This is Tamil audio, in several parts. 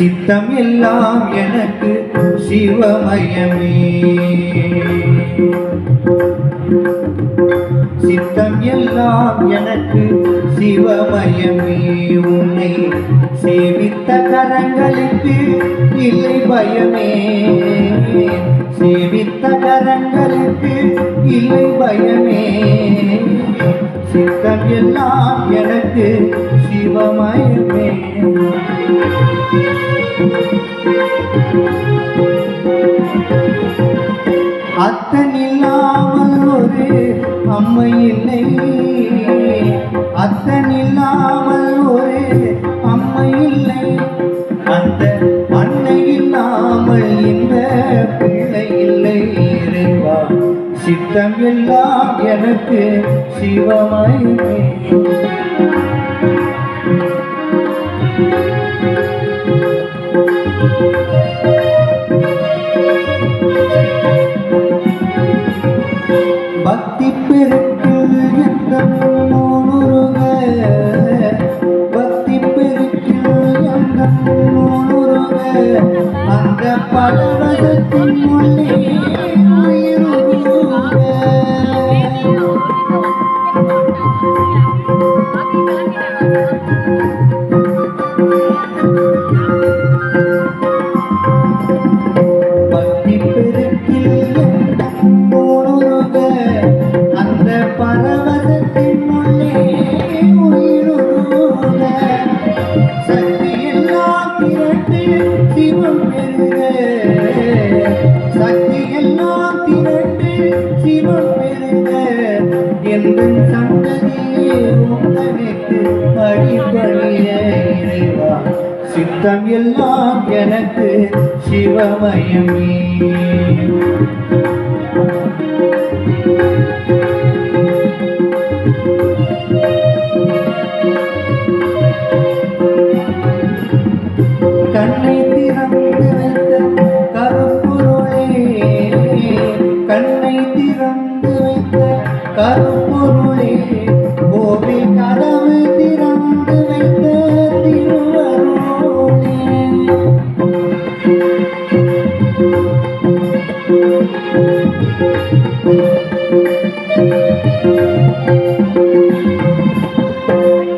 சித்தம் எல்லாம் எனக்கு சிவமயமே. சித்தம் எல்லாம் எனக்கு சிவமயமே. உன்னை சேவித்த கரங்களுக்கு இல்லை பயமே. சேவித்த கரங்களுக்கு இல்லை பயமே. சித்தம் எல்லாம் எனக்கு சிவமயமே அத்தன் இல்லாமல் ஒரு அம்மை இல்லை. அத்தன் இல்லாமல் ஒரு அம்மை இல்லை. அந்த அன்னை இல்லாமல் இந்த சித்தம் எல்லாம் எனக்கு சிவமயமே பக்தி பெருக்குது எந்த முருக பக்தி பெருக்கில் எந்த முருக அந்த பலவசத்தின் உள்ளே எந்த சந்ததியே உங்களுக்கு அடிப்படைய இறைவா சித்தம் எல்லாம் எனக்கு சிவமயமே கண்ணை திறந்து வைத்த கண்ணை திறந்து வைத்த கரு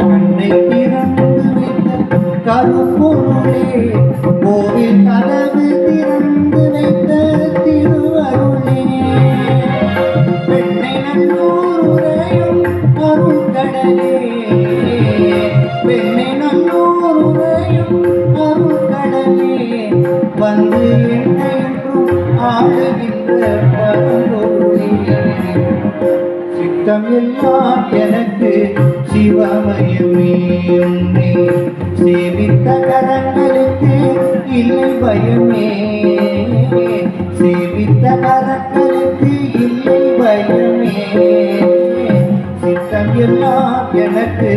கண்ணை திறந்து வைத்த கருப்பொருளே கோவில் கதவு திறந்து வைத்த திருவருளே பெண்ணை நல்லூர் உரையும் அருள்கடலே பெண்ணை நல்லூர் உரையும் வந்து என்னென்றும் ஆளுகின்ற சித்தம் எல்லாம் எனக்கு சிவமயமே. உன்னை சேவித்த கரங்களுக்கு இல்லை பயமே சேவித்த கரங்களுக்கு இல்லை பயமே சித்தம் எல்லாம் எனக்கு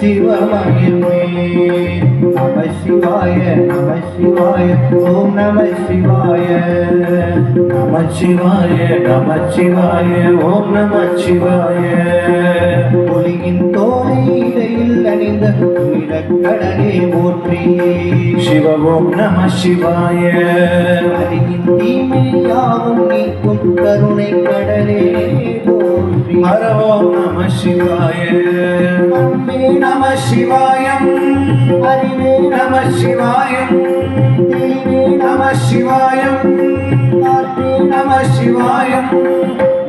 சிவமயமே சிவாய நம சிவாய ஓம் நம சிவாய. நம சிவாய நம சிவாய ஓம் நம சிவாய. ஒளியின் தோலை இடையில் அணிந்த கடலே போற்றி. சிவ ஓம் நம சிவாய. அறிவின் தீமை யாவும் நீக்கும் கருணை கடலே போற்றி. ஹர ஓம் நம சிவாய. நம நம சிவாயம் தெளிவே நம சிவாயம் காற்றே நம சிவாயம்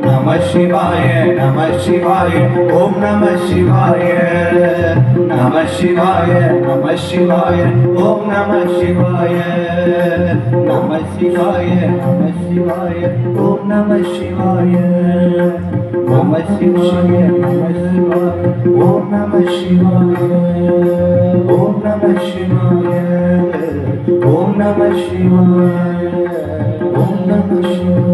நம சிவாய நம சிவாய ஓம் நம சிவாய நம சிவாய நம சிவாய ஓம் நம சிவாய நம சிவாய நம சிவாய ஓம் நம சிவாய Om Shivaya Om Namah Shivaya Om Namah Shivaya Om Namah Shivaya Om Namah Shivaya.